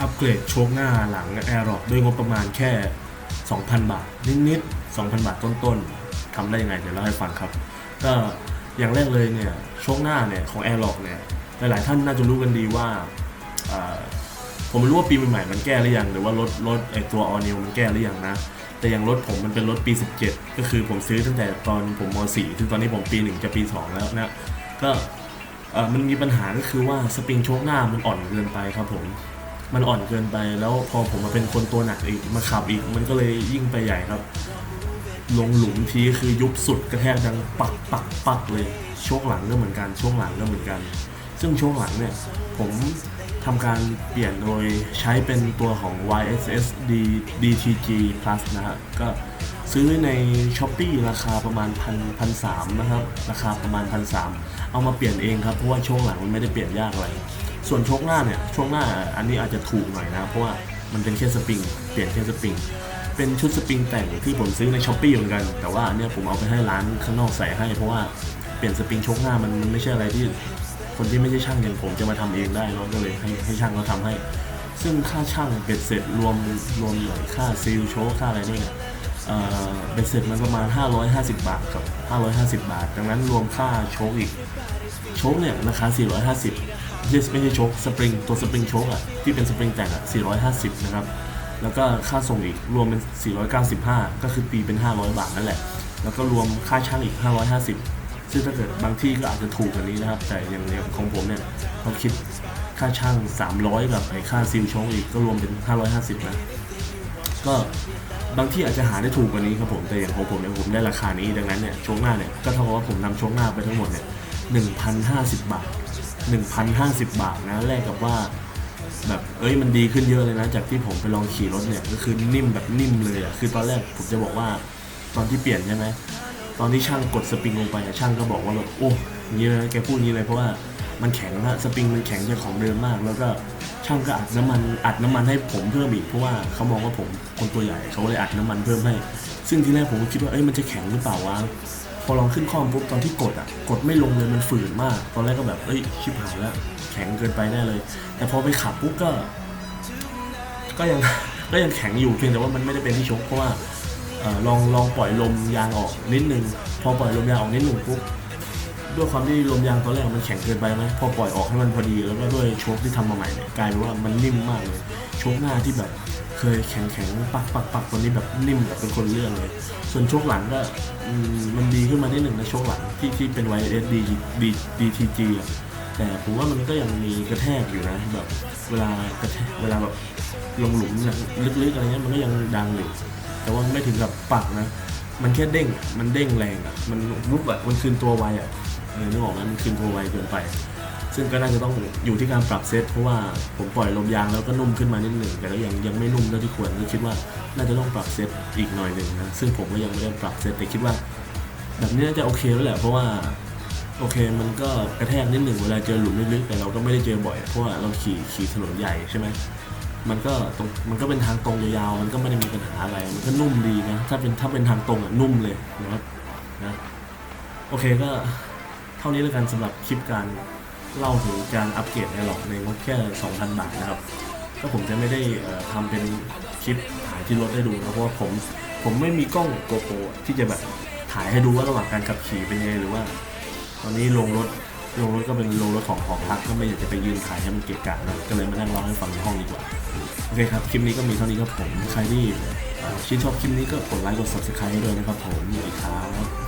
อัปเกรดโชคหน้าหลัง a i r o c ด้วยงบประมาณแค่ 2,000 บาท นิดๆ 2,000 บาทต้นๆทำได้ยังไงเดี๋ยวเล่าให้ฟังครับ ก็อย่างแรกเลยเนี่ยโชคหน้าเนี่ยของ a i r o c เนี่ยหลายๆท่านน่าจะรู้กันดีว่าผมไม่รู้ว่าปีใหม่ๆมันแก้หรือยังหรือว่ารถรถไอตัว all new มันแก้หรือยังนะ แต่อย่างรถผมมันเป็นรถปี 17 ก็คือผมซื้อตั้งแต่ตอนผมม .4 ถึงตอนนี้ผมปี 1 จะปี 2 แล้วนะก็มันมีปัญหาก็คือว่าสปริงโชคหน้ามันอ่อนเกินไปครับผม มันอ่อนเกินไป แล้วพอผมมาเป็นคนตัวหนักอีกมาขับอีก มันก็เลยยิ่งไปใหญ่ครับ ลงหลุมทีคือยุบสุดกระแทกดังปักปักปักเลยโชคหลังก็เหมือนกันช่วงหลังก็เหมือนกัน ซึ่งช่วงหลังเนี่ยผมทำการเปลี่ยนโดยใช้เป็นตัวของ YSS D DTG Plus นะฮะก็ซื้อใน s h อ p e e ราคาประมาณพันพันสามนะครับ ราคาประมาณพันสามเอามาเปลี่ยนเองครับ เพราะว่าช่วงหลังมันไม่ได้เปลี่ยนยากอะไร ส่วนช่วงหน้าเนี่ยช่วงหน้าอันนี้อาจจะถูกหน่อยนะเพราะว่ามันเป็นแค่สปริงเปลี่ยนแค่สปริงเป็นชุดสปริงแต่งที่ผมซื้อในช้อปปี้เหมือนกัน แต่ว่าอันเนี่ยผมเอาไปให้ร้านข้างนอกใส่ให้เพราะว่าเปลี่ยนสปริงชกหน้ามันมันไม่ใช่อะไรที่คนที่ไม่ใช่ช่างอย่างผมจะมาทำเองได้เนาะก็เลยให้ให้ช่างเขาทำให้ ซึ่งค่าช่างเบ็ดเสร็จรวมรวมหลายค่าซีลโชว์ค่าอะไรด้วยเนี่ย เอ่อเบ็ดเสร็จมันประมาณ 550 บาทกับ 550 บาท ดังนั้นรวมค่าโชคอีก โชคเนี่ยราคา 450ไม่ใช่ไม่ใช่โชคสปริงตัวสปริงโชคอะที่เป็นสปริงแต่งอะ450 นะครับ แล้วก็ค่าส่งอีกรวมเป็น 495 ก็คือตีเป็น 500 บาทนั่นแหละ แล้วก็รวมค่าช่างอีก 550 ซึ่งถ้าเกิดบางที่ก็อาจจะถูกกว่านี้นะครับ แต่อย่างอย่างของผมเนี่ยเขาคิดค่าช่าง 300 กับไอ้ค่าซิลโชคอีกก็รวมเป็น 550 นะ ก็ บางที่อาจจะหาได้ถูกกว่านี้ครับผมแต่อย่างของผมเนี่ยผมได้ราคานี้ดังนั้นเนี่ยโชคหน้าเนี่ยก็เท่ากับว่าผมนำโชคหน้าไปทั้งหมดเนี่ย1,050 บาท 1,050 บาทนะแลกกับว่าแบบเอ้ยมันดีขึ้นเยอะเลยนะ จากที่ผมไปลองขี่รถเนี่ยก็คือนิ่มแบบนิ่มเลยอะคือตอนแรกผมจะบอกว่าตอนที่เปลี่ยนใช่ไหมตอนที่ช่างกดสปริงลงไปช่างก็บอกว่าแบบโอ้ยางนี้เลยแกพูดอย่างนี้เลยเพราะว่า มันแข็งนะสปริงมันแข็งจากของเดิมมาก แล้วก็ช่างก็อัดน้ำมันอัดน้ำมันให้ผมเพิ่มอีกเพราะว่าเขามองว่าผมคนตัวใหญ่เขาเลยอัดน้ำมันเพิ่มให้ ซึ่งทีแรกผมก็คิดว่าเอ้ยมันจะแข็งหรือเปล่าวะพอลองขึ้นข้อมปุ๊บตอนที่กดอะกดไม่ลงเลยมันฝืนมาก ตอนแรกก็แบบเอ้ยชิบหายแล้วแข็งเกินไปแน่เลย แต่พอไปขับปุ๊บก็ ก็ยังก็ยังแข็งอยู่เพียงแต่ว่ามันไม่ได้เป็นที่ชกเพราะว่าออลองลองปล่อยลมยางออกนิดนึง พอปล่อยลมยางออกนิดนึงปุ๊บ ด้วยความที่ลมยางตอนแรกมันแข็งเกินไปไหมพอปล่อยออกให้มันพอดีแล้วก็ด้วยโชคที่ทำมาใหม่เนี่ยกลายเป็นว่ามันนิ่มมากเลยโชคหน้าที่แบบเคยแข็งแข็งปักปักปักตอนนี้แบบนิ่มแบบเป็นคนเรื่องเลย ส่วนโชคหลังก็มันดีขึ้นมาได้หนึ่งนะโชคหลังที่ที่เป็น YS D D DTG อะแต่ผมว่ามันก็ยังมีกระแทกอยู่นะแบบเวลากระแทกเวลาแบบลงหลุมลึกๆอะไรเงี้ยมันก็ยังดังอยู่แต่ว่าไม่ถึงกับปักนะ มันแค่เด้งมันเด้งแรงอะมันวุบอะมันคืนตัวไวอะ เออนึกออกไหมมันคืนตัวไวเกินไป ซึ่งก็น่าจะต้องอยู่ที่การปรับเซตเพราะว่าผมปล่อยลมยางแล้วก็นุ่มขึ้นมานิดหนึ่งแต่ก็ยังยังไม่นุ่มเท่าที่ควรก็คิดว่าน่าจะต้องปรับเซตอีกหน่อยหนึ่งนะซึ่งผมก็ยังไม่ได้ปรับเซตแต่คิดว่า แบบนี้น่าจะโอเคแล้วแหละเพราะว่าโอเคมันก็กระแทกนิดหนึ่งเวลาเจอหลุมลึกๆแต่เราก็ไม่ได้เจอบ่อย เพราะว่าเราขี่ขี่ถนนใหญ่ใช่ไหมมันก็ตรงมันก็เป็นทางตรงยาวๆ มันก็ไม่ได้มีปัญหาอะไร มันก็นุ่มดีนะ ถ้าเป็นถ้าเป็นทางตรงอะนุ่มเลยนะครับนะ โอเคก็ ท่านี้แล้วกันสำหรับคลิปการเล่าถึงการอัปเกรดไอหลอกในงบแค่ 2,000 บาทนะครับ ก็ผมจะไม่ได้ทำเป็นคลิปถ่ายที่รถให้ดูนะเพราะว่าผมผมไม่มีกล้องโกโปรที่จะแบบถ่ายให้ดูว่าระหว่างการขับขี่เป็นยังไงหรือว่า ตอนนี้ลงรถลงรถก็เป็นลงรถของหอพักก็ไม่อยากจะไปยืนถ่ายให้มันเกะกะนะก็เลยมานั่งเล่าให้ฟังในห้องดีกว่าโอเคครับคลิปนี้ก็มีเท่านี้ครับผมใครที่ชื่นชอบคลิปนี้ก็กดไลค์กด subscribe ให้ด้วยนะครับผมสวัสดีครับ